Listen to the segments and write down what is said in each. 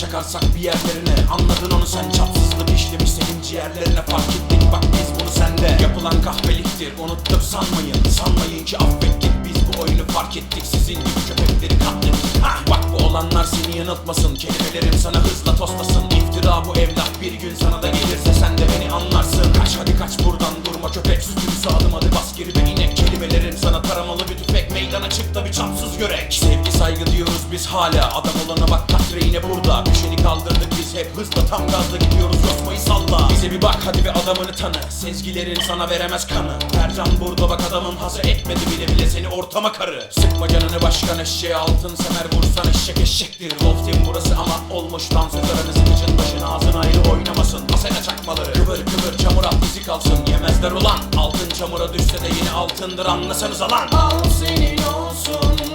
çakarsak bir yerlerine. Anladın onu sen çapsızlık işlemiş senin ciğerlerine. Fark ettik bak biz bunu sende. Yapılan kahpeliktir unuttuk sanmayın. Sanmayın ki affettik biz bu oyunu fark ettik. Sizin gibi köpekleri katlettik ha, Bak bu olanlar seni yanıltmasın. Kelimelerim sana hızla tostasın İftira bu evlat bir gün sana da gelirse sen da bir çapsız yürek. Sevgi saygı diyoruz biz hala. Adam olana bak katre yine burada. Düşeni kaldırdık biz hep hızla. Tam gazla gidiyoruz Yosmayı salla. Bize bir bak hadi bir adamını tanı. Sezgilerin sana veremez kanı. Ercan burada bak adamın hazır etmedi bile bile seni ortama karı. Sıkma canını başkan eşeğe altın semer vursan eşek eşektir. Team burası ama olmuş dans. Üzerine sıkıcın başın ağzın ayrı oynamasın. Asena çakmaları. Kıvır kıvır çamur at dizi kalsın Yemezler ulan. Altın çamura düşse de yine altındır. Anlasanıza lan. Al senin olsun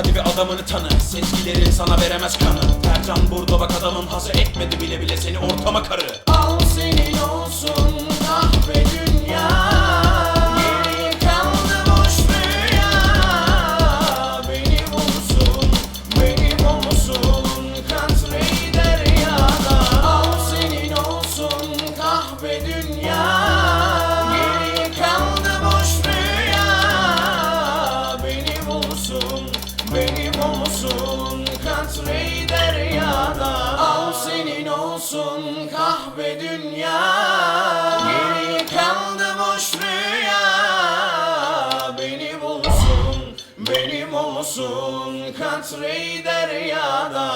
hadi bir adamını tanı. Sezgilerin sana veremez kanı. Ercan burada bak adamın hazır olsun kahve dünya Geriye kaldı boş rüya. Benim olsun, benim olsun Katre deryada